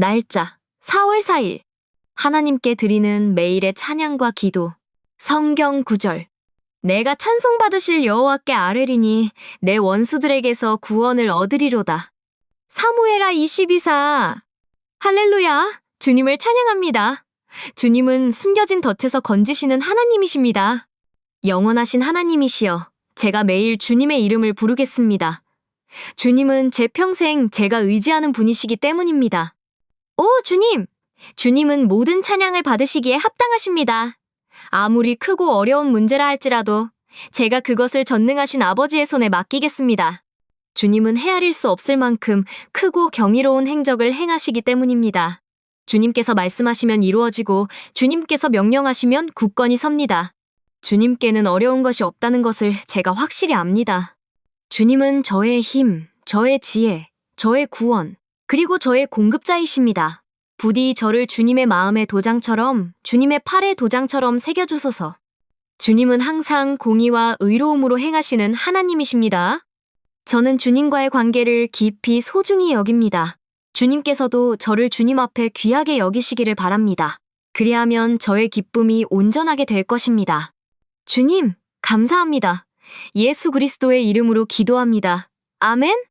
날짜 4월 4일. 하나님께 드리는 매일의 찬양과 기도. 성경 구절. 내가 찬송받으실 여호와께 아뢰리니 내 원수들에게서 구원을 얻으리로다. 사무엘하 22사. 할렐루야. 주님을 찬양합니다. 주님은 숨겨진 덫에서 건지시는 하나님이십니다. 영원하신 하나님이시여, 제가 매일 주님의 이름을 부르겠습니다. 주님은 제 평생 제가 의지하는 분이시기 때문입니다. 오, 주님! 주님은 모든 찬양을 받으시기에 합당하십니다. 아무리 크고 어려운 문제라 할지라도 제가 그것을 전능하신 아버지의 손에 맡기겠습니다. 주님은 헤아릴 수 없을 만큼 크고 경이로운 행적을 행하시기 때문입니다. 주님께서 말씀하시면 이루어지고 주님께서 명령하시면 굳건히 섭니다. 주님께는 어려운 것이 없다는 것을 제가 확실히 압니다. 주님은 저의 힘, 저의 지혜, 저의 구원, 그리고 저의 공급자이십니다. 부디 저를 주님의 마음의 도장처럼, 주님의 팔의 도장처럼 새겨주소서. 주님은 항상 공의와 의로움으로 행하시는 하나님이십니다. 저는 주님과의 관계를 깊이 소중히 여깁니다. 주님께서도 저를 주님 앞에 귀하게 여기시기를 바랍니다. 그리하면 저의 기쁨이 온전하게 될 것입니다. 주님, 감사합니다. 예수 그리스도의 이름으로 기도합니다. 아멘?